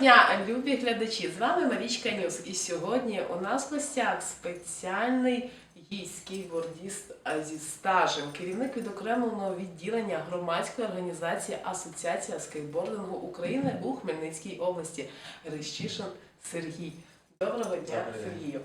дня, любі глядачі! З вами Марічка Ньюс. І сьогодні у нас в гостях спеціальний гість скейтбордіст зі стажем, керівник відокремленого відділення громадської організації Асоціація скейтбордингу України у Хмельницькій області Грищишин Сергій. Доброго дня, Доброго. Сергію.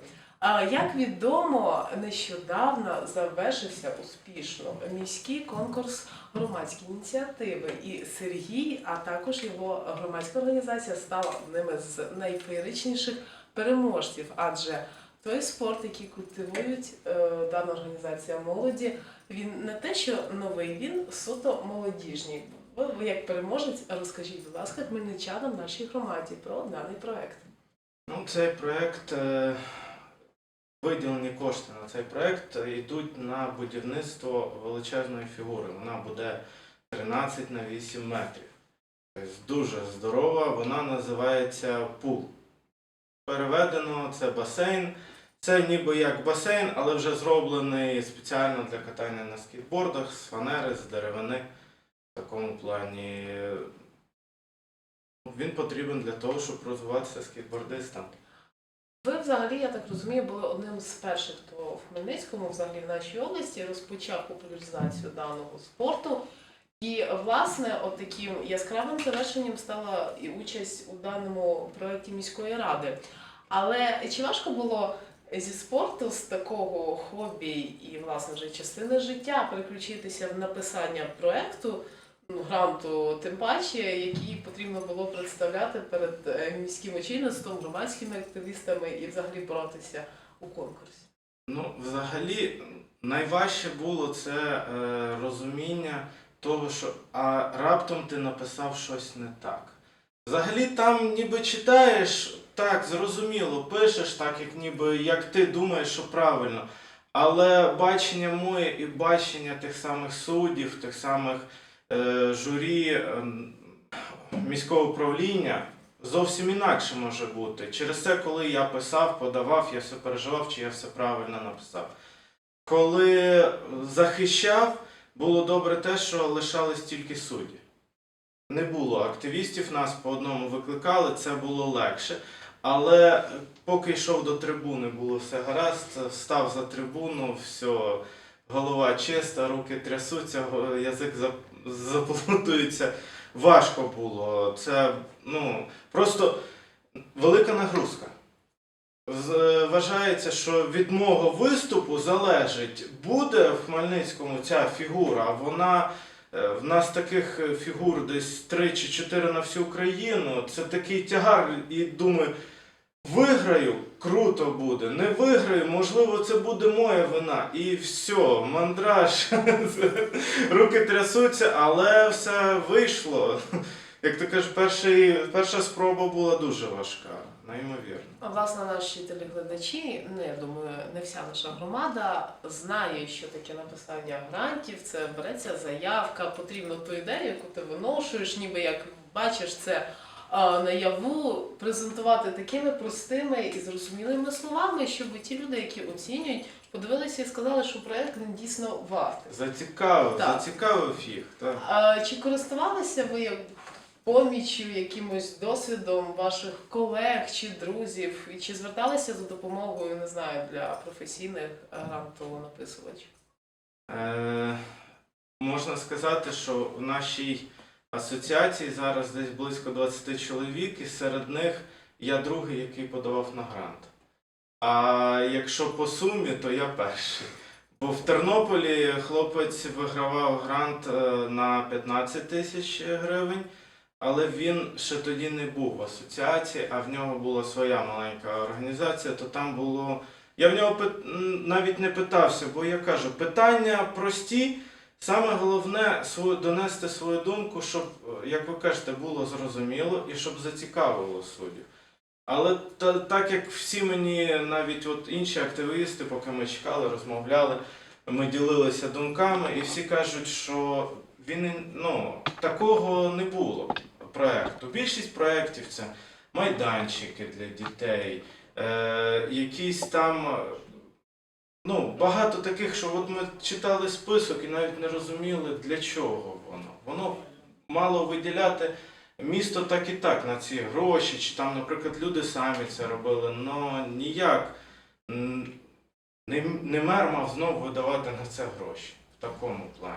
Як відомо, нещодавно завершився успішно міський конкурс громадські ініціативи. І Сергій, а також його громадська організація стала одним з найфеєричніших переможців, адже той спорт, який культивують е, дана організація молоді, він не те, що новий, він суто молодіжній. Ви, ви як переможець, розкажіть, будь ласка, хмельничанам нашій громаді про даний проект. Ну, цей проект, е, виділені кошти на цей проект е, йдуть на будівництво величезної фігури. Вона буде 13 на 8 метрів. Тобто дуже здорова, вона називається пул. Переведено це басейн. Це ніби як басейн, але вже зроблений спеціально для катання на скейтбордах з фанери, з деревини. В такому плані е, він потрібен для того, щоб розвиватися скейтбордистам. Ви взагалі, я так розумію, були одним з перших, хто в Хмельницькому, взагалі в нашій області, розпочав популяризацію даного спорту. І власне, от таким яскравим завершенням стала і участь у даному проєкті міської ради. Але чи важко було зі спорту з такого хобі і власне вже частини життя переключитися в написання проєкту, гранту, тим паче, який потрібно було представляти перед е, міським очільництвом, громадськими активістами і взагалі боротися у конкурсі. Ну, взагалі, найважче було це е, розуміння того, що а раптом ти написав щось не так. Взагалі там ніби читаєш, так, зрозуміло, пишеш так, як ніби як ти думаєш, що правильно. Але бачення моє і бачення тих самих суддів, тих самих журі е, міського управління зовсім інакше може бути. Через це, коли я писав, подавав, я все переживав, чи я все правильно написав. Коли захищав, було добре те, що лишались тільки судді. Не було активістів, нас по одному викликали, це було легше. Але поки йшов до трибуни, було все гаразд, став за трибуну, все, голова чиста, руки трясуться, язик зап- заплутується. Важко було. Це ну, просто велика нагрузка. Вважається, що від мого виступу залежить, буде в Хмельницькому ця фігура. Вона е, в нас таких е, фігур десь 3 чи 4 на всю Україну. Це такий тягар, і думаю, виграю, круто буде. Не виграю, можливо, це буде моя вина. І все, мандраж. Руки трясуться, але все вийшло. Як ти кажеш, перший, перша спроба була дуже важка, неймовірно. А, Власне, наші телеглядачі, ну я думаю, не вся наша громада знає, що таке написання грантів. Це береться заявка, потрібно ту ідею, яку ти виношуєш, ніби як бачиш це наяву, презентувати такими простими і зрозумілими словами, щоб ті люди, які оцінюють, подивилися і сказали, що проект він дійсно вартий. Зацікавив, Так. зацікавив їх. Так. А, чи користувалися ви як поміччю, якимось досвідом ваших колег чи друзів, і чи зверталися за допомогою, не знаю, для професійних грантонаписувачів? Е, можна сказати, що в нашій асоціації зараз десь близько 20 чоловік, і серед них я другий, який подавав на грант. А якщо по сумі, то я перший. Бо в Тернополі хлопець вигравав грант е, на 15 тисяч гривень, але він ще тоді не був в асоціації, а в нього була своя маленька організація, то там було. Я в нього навіть не питався, бо я кажу, питання прості. Саме головне донести свою думку, щоб, е, як ви кажете, було зрозуміло і щоб зацікавило суддів. Але та, так як всі мені, навіть от інші активісти, поки ми чекали, розмовляли, ми ділилися думками, і всі кажуть, що він ну, такого не було проекту. Більшість проєктів це майданчики для дітей, е, якісь там. Ну, багато таких, що от ми читали список і навіть не розуміли, для чого воно. Воно мало виділяти місто так і так на ці гроші, чи там, наприклад, люди самі це робили, але ніяк не, не мер мав знову видавати на це гроші в такому плані.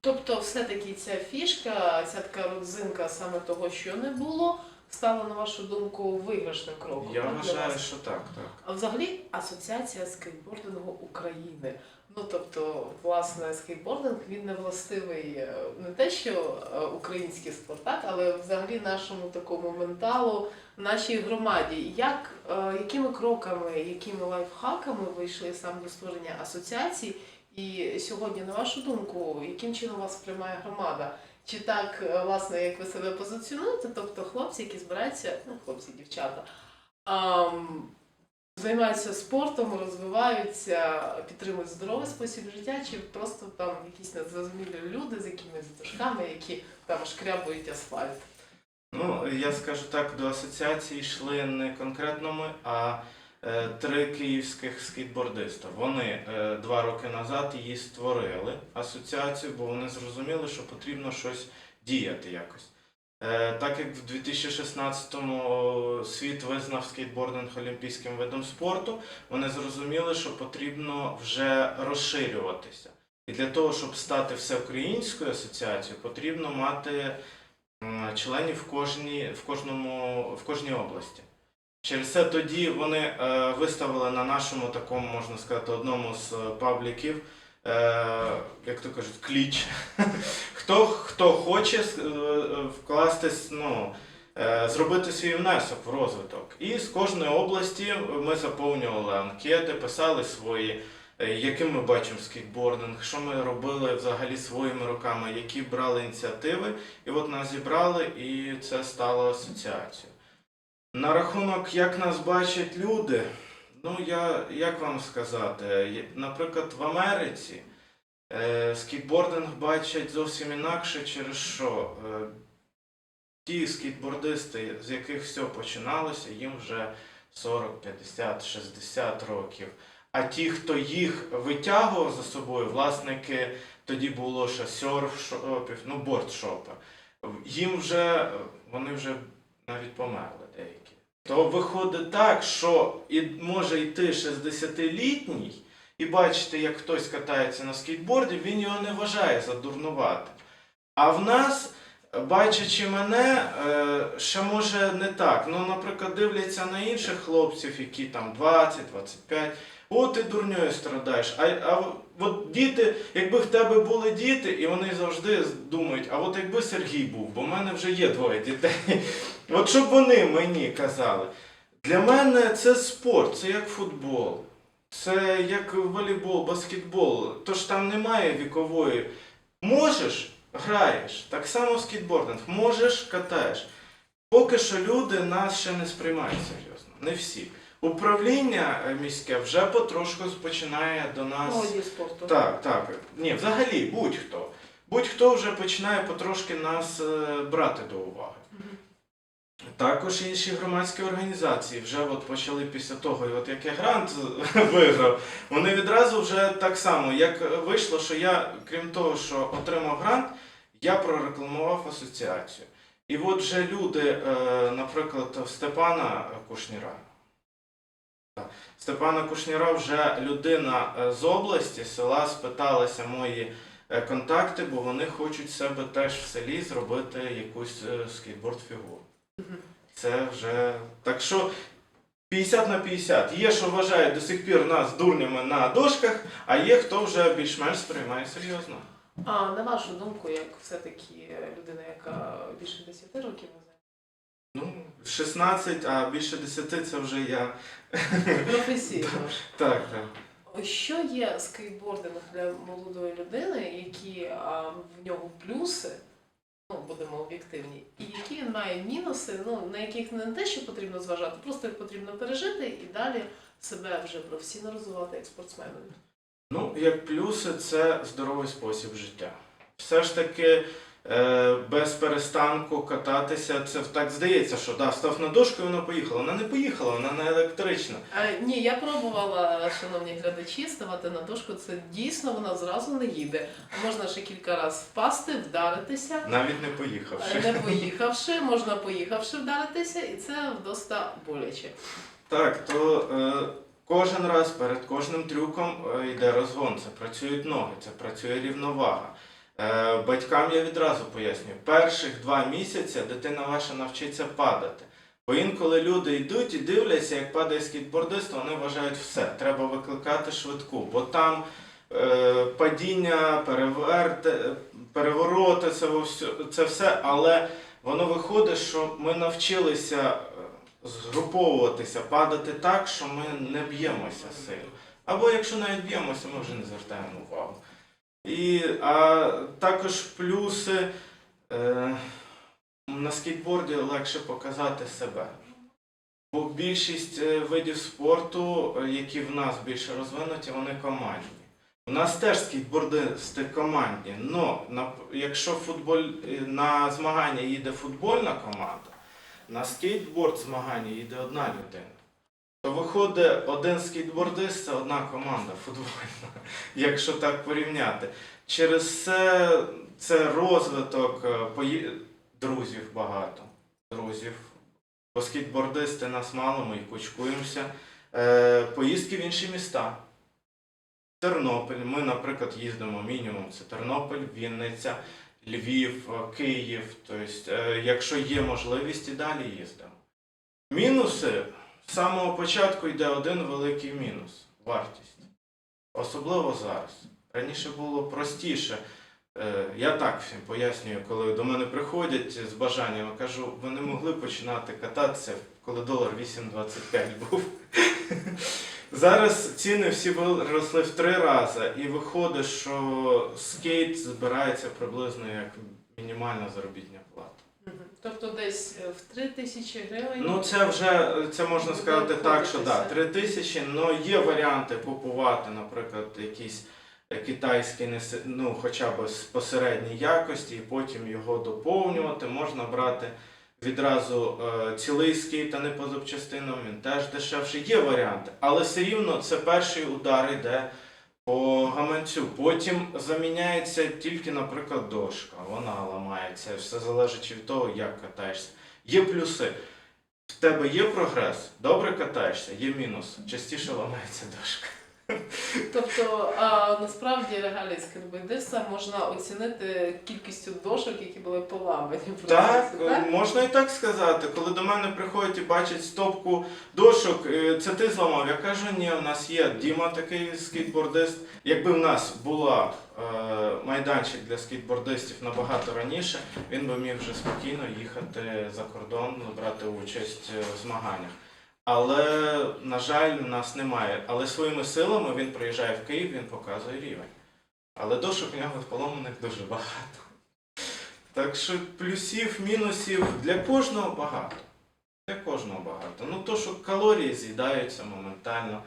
Тобто, все-таки ця фішка, ця така родзинка саме того, що не було, стала, на вашу думку, виграшним кроком. Я так, для вважаю, вас? що так, так. А взагалі Асоціація скейтбордингу України. Ну тобто, власне, скейтбординг він не властивий е, не те, що е, український спорт, так, але взагалі нашому такому менталу, нашій громаді. Як, е, якими кроками, якими лайфхаками ви йшли саме до створення асоціації? І сьогодні, на вашу думку, яким чином вас приймає громада? Чи так, е, власне, як ви себе позиціонуєте? Тобто хлопці, які збираються, ну хлопці, дівчата, ам, займаються спортом, розвиваються, підтримують здоровий спосіб життя, чи просто там якісь незрозумілі люди з якимись дошками, які там шкрябують асфальт? Ну, я скажу так, до асоціації йшли не конкретно ми, а три київських скейтбордиста. Вони е, два роки назад її створили асоціацію, бо вони зрозуміли, що потрібно щось діяти якось. Е, так як в 2016-му світ визнав скейтбординг олімпійським видом спорту, вони зрозуміли, що потрібно вже розширюватися. І для того, щоб стати всеукраїнською асоціацією, потрібно мати членів в кожній, в кожному, в кожній області. Через це тоді вони е, виставили на нашому такому, можна сказати, одному з е, пабліків, е, як то кажуть, кліч. хто, хто хоче вкластись, ну, зробити свій внесок в розвиток. І з кожної області ми заповнювали анкети, писали свої, яким ми бачимо скейтбординг, що ми робили взагалі своїми руками, які брали ініціативи. І от нас зібрали, і це стало асоціацією. На рахунок, як нас бачать люди, ну я як вам сказати, наприклад, в Америці е, скейтбординг бачать зовсім інакше, через що е, ті скейтбордисти, з яких все починалося, їм вже 40, 50, 60 років. А ті, хто їх витягував за собою, власники тоді було ще серф-шопів, ну бордшопи, їм вже вони вже навіть померли деякі. То виходить так, що і може йти 60-літній і бачити, як хтось катається на скейтборді, він його не вважає за дурнуватим. А в нас, бачачи мене, е, ще може не так. Ну, наприклад, дивляться на інших хлопців, які там 20-25. О, ти дурньою страдаєш. А, а от діти, якби в тебе були діти, і вони завжди думають, а от якби Сергій був, бо в мене вже є двоє дітей. От щоб вони мені казали. Для мене це спорт, це як футбол, це як волейбол, баскетбол. Тож там немає вікової. Можеш, граєш. Так само скейтбординг. Можеш, катаєш. Поки що люди нас ще не сприймають серйозно. Не всі. Управління е, міське вже потрошку починає до нас. Молоді спорту. Так, так. Ні, взагалі, будь-хто. Будь-хто вже починає потрошки нас е, брати до уваги. Також інші громадські організації вже от почали після того, і от як я грант виграв, вони відразу вже так само, як вийшло, що я, крім того, що отримав грант, я прорекламував асоціацію. І от вже люди, е, наприклад, в Степана Кушніра. Степана Кушніра вже людина е, з області, села спиталася мої е, контакти, бо вони хочуть себе теж в селі зробити якусь е, скейтборд-фігуру. Це вже. Так що 50 на 50. Є, що вважають до сих пір нас дурнями на дошках, а є хто вже більш-менш сприймає серйозно. А на вашу думку, як все-таки людина, яка більше 10 років Ну, 16, а більше 10 це вже я. професійно. Так, так. Що є скейтбординг для молодої людини, які а, в нього плюси, ну будемо об'єктивні, і які має мінуси, ну на яких не те, що потрібно зважати, просто їх потрібно пережити і далі себе вже професійно розвивати як спортсменом. Ну, як плюси, це здоровий спосіб життя. Все ж таки, без перестанку кататися. Це так здається, що да, став на дошку і вона поїхала. Вона не поїхала, вона не електрична. Е, ні, я пробувала, шановні глядачі, ставати на дошку. Це дійсно вона зразу не їде. Можна ще кілька разів впасти, вдаритися. Навіть не поїхавши. Е, Не поїхавши, можна поїхавши вдаритися, і це вдоста боляче. Так, то е, кожен раз перед кожним трюком е, йде розгон. Це працюють ноги, це працює рівновага. Е, батькам я відразу пояснюю, перших два місяці дитина ваша навчиться падати. Бо інколи люди йдуть і дивляться, як падає скейтбордист, вони вважають все, треба викликати швидку, бо там е, падіння, переверти, перевороти, це, це все, але воно виходить, що ми навчилися е, згруповуватися, падати так, що ми не б'ємося сильно. Або якщо навіть б'ємося, ми вже не звертаємо увагу. І, а також плюси е, на скейтборді легше показати себе. Бо більшість е, видів спорту, е, які в нас більше розвинуті, вони командні. У нас теж скейтбордисти командні, але якщо футболь, е, на змагання їде футбольна команда, на скейтборд змагання їде одна людина. То виходить, один скейтбордист це одна команда футбольна, якщо так порівняти. Через це, це розвиток е, друзів багато. Друзів. Бо скейтбордисти нас мало, ми і кучкуємося. Е, поїздки в інші міста. Тернопіль. Ми, наприклад, їздимо мінімум. Це Тернопіль, Вінниця, Львів, е, Київ. Тобто, якщо є можливість, і далі їздимо. Мінуси з самого початку йде один великий мінус вартість. Особливо зараз. Раніше було простіше. Е, Я так всім пояснюю, коли до мене приходять з бажанням, кажу, ви не могли починати кататися, коли долар 8,25 був. Зараз ціни всі виросли в три рази, і виходить, що скейт збирається приблизно як мінімальна заробітна плата. Тобто десь е, в 3 тисячі гривень. Ну це вже це можна сказати так, що да, 3 тисячі, але є варіанти купувати, наприклад, якісь е, китайські, ну, хоча б з посередній якості, і потім його доповнювати. Можна брати відразу е, цілий скейт, а не по запчастинам, він теж дешевший. Є варіанти, але все рівно це перший удар йде по гаманцю. Потім заміняється тільки, наприклад, дошка. Вона ламається, все залежить від того, як катаєшся. Є плюси. В тебе є прогрес, добре катаєшся, є мінус. Частіше ламається дошка. Тобто а, насправді регалії скейтбордиста можна оцінити кількістю дошок, які були поламані Так, так? е, можна і так сказати. Коли до мене приходять і бачать стопку дошок, е, це ти зламав. Я кажу, ні, у нас є Діма такий скейтбордист. Якби в нас була е, майданчик для скейтбордистів набагато раніше, він би міг вже спокійно їхати за кордон, брати участь е, в змаганнях. Але, на жаль, нас немає. Але своїми силами він приїжджає в Київ, він показує рівень. Але дошок у нього поломаних дуже багато. Так що плюсів, мінусів для кожного багато. Для кожного багато. Ну то, що калорії з'їдаються моментально,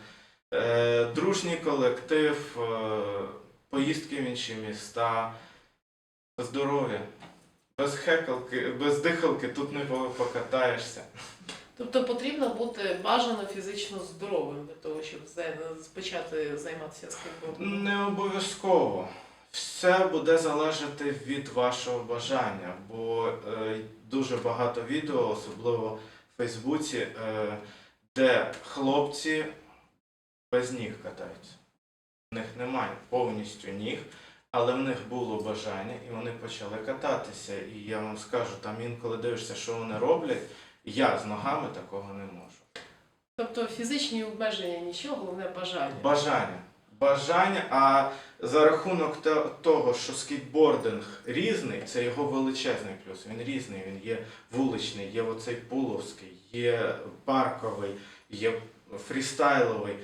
е, дружній колектив, е, поїздки в інші міста, здоров'я. Без хекалки, без дихалки тут не покатаєшся. Тобто потрібно бути бажано фізично здоровим для того, щоб почати займатися скейтбордом. Не обов'язково. Все буде залежати від вашого бажання, бо е, дуже багато відео, особливо в Фейсбуці, е, де хлопці без ніг катаються. В них немає повністю ніг, але в них було бажання і вони почали кататися. І я вам скажу, там інколи дивишся, що вони роблять, я з ногами такого не можу. Тобто фізичні обмеження нічого, головне бажання. Бажання. Бажання, а за рахунок того, що скейтбординг різний, це його величезний плюс. Він різний, він є вуличний, є оцей пуловський, є парковий, є фрістайловий.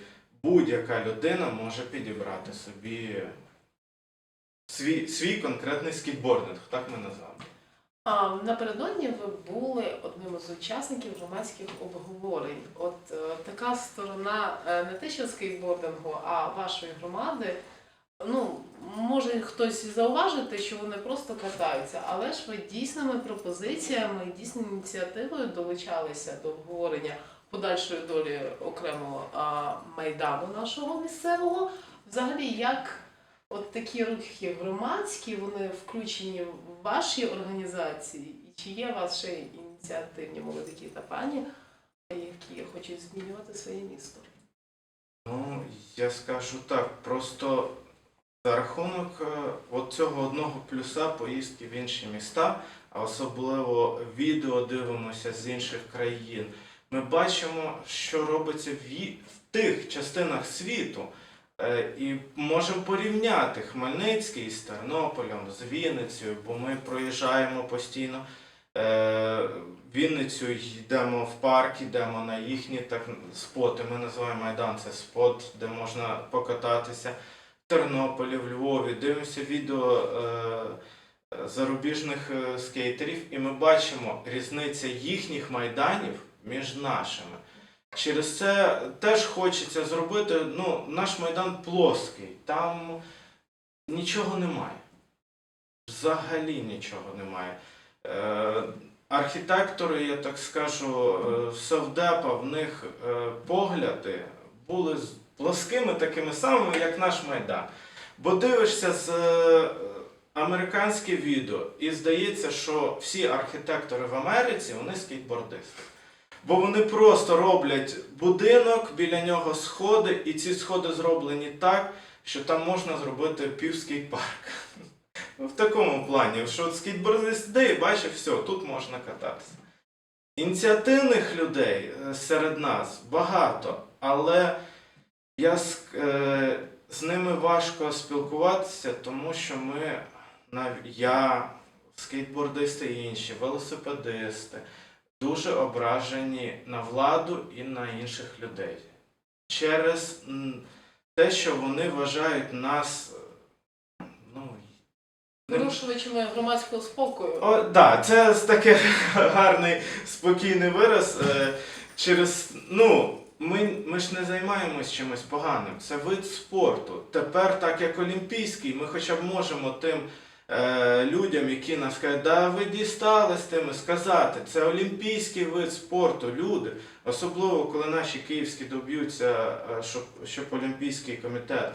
Будь-яка людина може підібрати собі свій, свій конкретний скейтбординг, так ми назвали. Напередодні ви були одним із учасників громадських обговорень. От е, така сторона е, не те, що скейтбордингу, а вашої громади. Ну, може хтось зауважити, що вони просто катаються, але ж ви дійсними пропозиціями, дійсною ініціативою долучалися до обговорення подальшої долі окремого а, майдану нашого місцевого. Взагалі, як от такі рухи громадські, вони включені в ваші організації, і чи є ще ініціативні молоді та пані, які хочуть змінювати своє місто? Ну, я скажу так, просто за рахунок е, от цього одного плюса поїздки в інші міста, а особливо відео дивимося з інших країн, ми бачимо, що робиться в тих частинах світу. Е, І можемо порівняти Хмельницький з Тернополем, з Вінницею, бо ми проїжджаємо постійно е, Вінницю, йдемо в парк, йдемо на їхні так, споти. Ми називаємо Майдан, це спот, де можна покататися. В Тернополі, в Львові, дивимося відео е, зарубіжних скейтерів, і ми бачимо різницю їхніх майданів між нашими. Через це теж хочеться зробити. Ну, наш майдан плоский, там нічого немає. Взагалі нічого немає. Е, архітектори, я так скажу, е, Совдепа, в них е, погляди були плоскими такими самими, як наш майдан. Бо дивишся з е, американське відео, і здається, що всі архітектори в Америці вони скейтбордисти. Бо вони просто роблять будинок, біля нього сходи, і ці сходи зроблені так, що там можна зробити пів скейт-парка. В такому плані, що скейтбордист йде і бачить, все, тут можна кататися. Ініціативних людей е, серед нас багато, але я, ск- е, з ними важко спілкуватися, тому що ми, я, скейтбордисти і інші, велосипедисти, дуже ображені на владу і на інших людей. Через те, що вони вважають нас. Ну, Порушувачами громадського спокою. о, да, це таке гарний спокійний вираз. Е, через, ну, ми, ми ж не займаємось чимось поганим. Це вид спорту. Тепер, так як олімпійський, ми хоча б можемо тим е, людям, які нас кажуть, да ви дістали з тими сказати, це олімпійський вид спорту, люди. Особливо, коли наші київські доб'ються, е, щоб, щоб Олімпійський комітет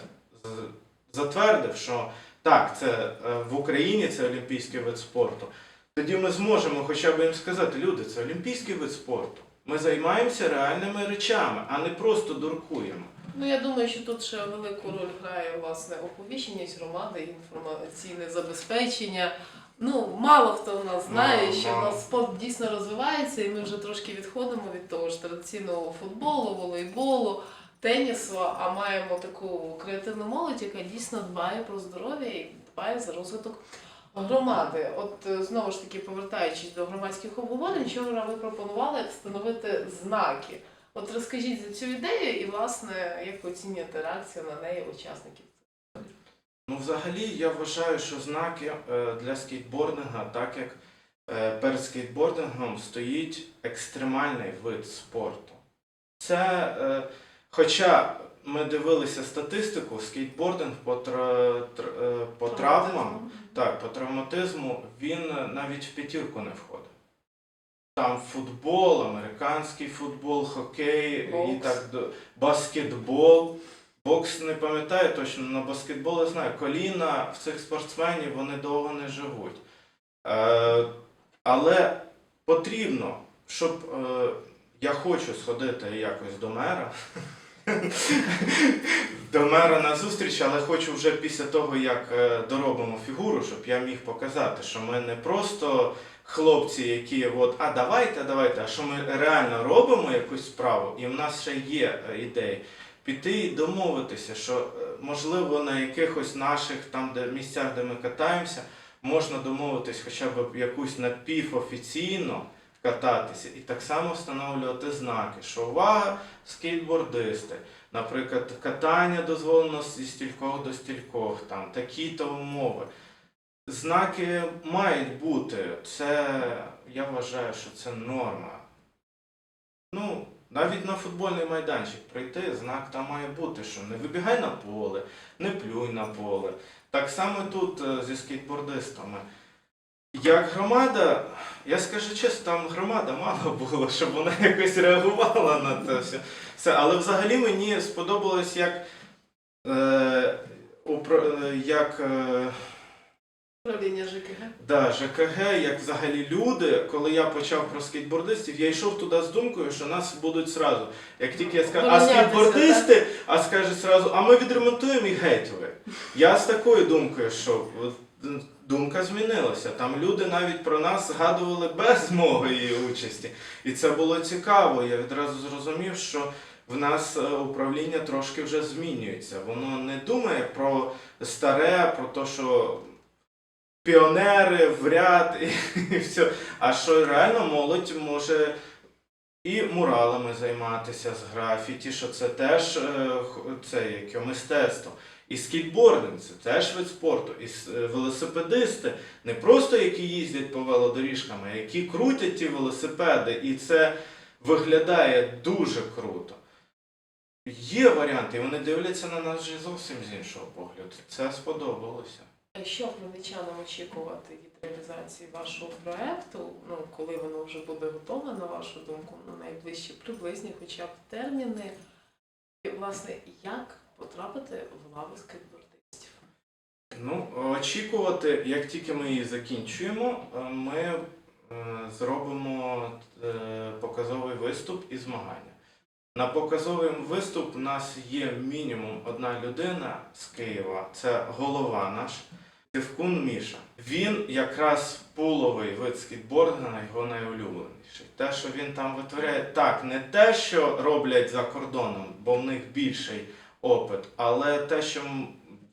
затвердив, що так, це е, в Україні це олімпійський вид спорту. Тоді ми зможемо хоча б їм сказати, люди, це олімпійський вид спорту. Ми займаємося реальними речами, а не просто дуркуємо. Ну я думаю, що тут ще велику роль грає власне оповіщеність громади, інформаційне забезпечення. Ну, мало хто в нас знає, Мало, що в мало. нас спорт дійсно розвивається, і ми вже трошки відходимо від того ж традиційного футболу, волейболу, тенісу, а маємо таку креативну молодь, яка дійсно дбає про здоров'я і дбає за розвиток громади. От е, знову ж таки, повертаючись до громадських обговорень, вчора ви пропонували встановити знаки. От розкажіть за цю ідею і, власне, як оцінюєте реакцію на неї учасників? Ну, взагалі, я вважаю, що знаки е, для скейтбординга, так як е, перед скейтбордингом стоїть екстремальний вид спорту. Це, е, хоча ми дивилися статистику, скейтбординг по, тра- по травмам, так, по травматизму, він навіть в п'ятірку не входить. Там футбол, американський футбол, хокей і так баскетбол. Бокс не пам'ятаю точно, на баскетбол я знаю. Коліна в цих спортсменів вони довго не живуть. Е, але потрібно, щоб е, я хочу сходити якось до мера. До мера на зустріч, але хочу вже після того, як е, доробимо фігуру, щоб я міг показати, що ми не просто хлопці, які от, а давайте, давайте, а що ми реально робимо якусь справу, і в нас ще є е, ідеї. Піти і домовитися, що е, можливо на якихось наших там де місцях, де ми катаємося, можна домовитись хоча б якусь напівофіційно кататися і так само встановлювати знаки, що увага, скейтбордисти. Наприклад, катання дозволено зі стількох до стількох, там такі-то умови. Знаки мають бути. Це я вважаю, що це норма. Ну, навіть на футбольний майданчик прийти, знак там має бути, що не вибігай на поле, не плюй на поле, Так само тут е, зі скейтбордистами. Як громада, я скажу чесно, там громада мало було, щоб вона якось реагувала на це все. все. Але взагалі мені сподобалось, як, е, е, як е, Управління ЖКГ. Да, ЖКГ, як взагалі люди, коли я почав про скейтбордистів, я йшов туди з думкою, що нас будуть зразу. Як тільки я скажу, а скейтбордисти, а скажуть зразу, а ми відремонтуємо і геть ви. Я з такою думкою, що думка змінилася. Там люди навіть про нас згадували без моєї участі. І це було цікаво. Я відразу зрозумів, що в нас е, управління трошки вже змінюється. Воно не думає про старе, про те, що піонери в ряд і, і все. А що реально молодь може і муралами займатися з графіті, що це теж е, це яке мистецтво. І скейтбординг це теж вид спорту. І е, велосипедисти не просто які їздять по велодоріжкам, а які крутять ті велосипеди, і це виглядає дуже круто. Є варіанти, і вони дивляться на нас вже зовсім з іншого погляду. Це сподобалося. Що хмельничанам очікувати від реалізації вашого проекту? Ну, коли воно вже буде готове, на вашу думку, на найближчі приблизні, хоча б терміни. І, власне, як потрапити в лави скейтбордистів? Ну, очікувати, як тільки ми її закінчуємо, ми е, зробимо е, показовий виступ і змагання. На показовий виступ у нас є мінімум одна людина з Києва, це голова наш, Тивкун Міша. Він якраз пуловий вид скейтбординга, його найулюбленіший. Те, що він там витворяє, так, не те, що роблять за кордоном, бо в них більший опит, але те, що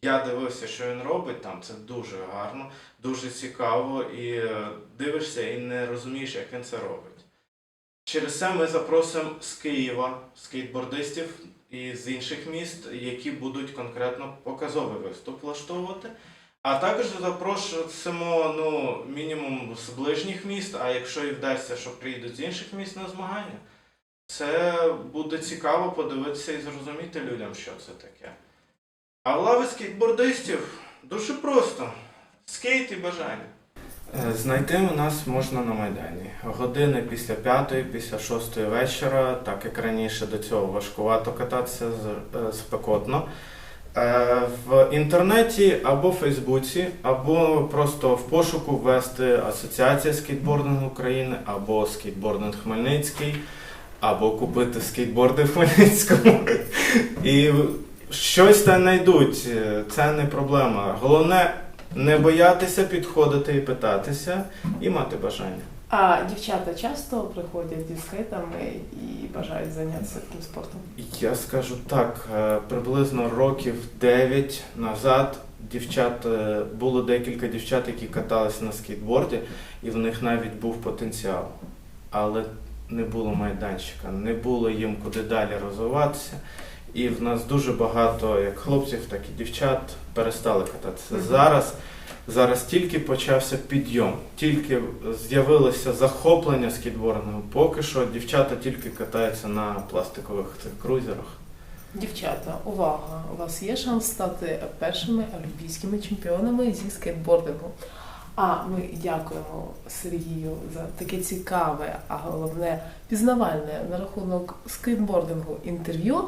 я дивився, що він робить там, це дуже гарно, дуже цікаво, і е, дивишся і не розумієш, як він це робить. Через це ми запросимо з Києва скейтбордистів і з інших міст, які будуть конкретно показовий виступ влаштовувати. А також запрошуємо ну, мінімум з ближніх міст, а якщо і вдасться, що приїдуть з інших міст на змагання, це буде цікаво подивитися і зрозуміти людям, що це таке. А в лави скейтбордистів дуже просто. Скейт і бажання. Знайти у нас можна на Майдані. Години після п'ятої, після шостої вечора, так як раніше до цього важкувато кататися е, спекотно. Е, В інтернеті або в Фейсбуці, або просто в пошуку ввести Асоціація скейтбордингу України, або скейтбординг Хмельницький, або купити скейтборди в Хмельницькому. І щось там знайдуть, е, це не проблема. Головне не боятися підходити і питатися, і мати бажання. А дівчата часто приходять зі скейтами і бажають зайнятися таким спортом? Я скажу так, е, приблизно років 9 назад дівчат е, було декілька дівчат, які каталися на скейтборді, і в них навіть був потенціал. Але не було майданчика, не було їм куди далі розвиватися. І в нас дуже багато як хлопців, так і дівчат перестали кататися. Мгм. Зараз, зараз тільки почався підйом, тільки з'явилося захоплення скейтбордингом. Поки що дівчата тільки катаються на пластикових цих крузерах. Дівчата, увага! У вас є шанс стати першими олімпійськими чемпіонами зі скейтбордингу. А ми дякуємо Сергію за таке цікаве, а головне пізнавальне на рахунок скейтбордингу інтерв'ю.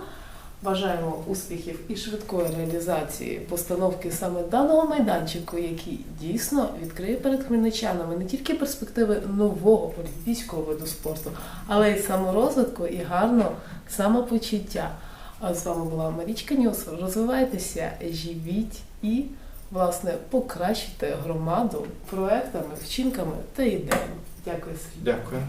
Бажаємо успіхів і швидкої реалізації постановки саме даного майданчику, який дійсно відкриє перед хмельничанами не тільки перспективи нового олімпійського виду спорту, але й саморозвитку і гарного самопочуття. А з вами була Марічка Ньюс. Розвивайтеся, живіть і, власне, покращуйте громаду проектами, вчинками та ідеями. Дякую, Сергій. Дякую.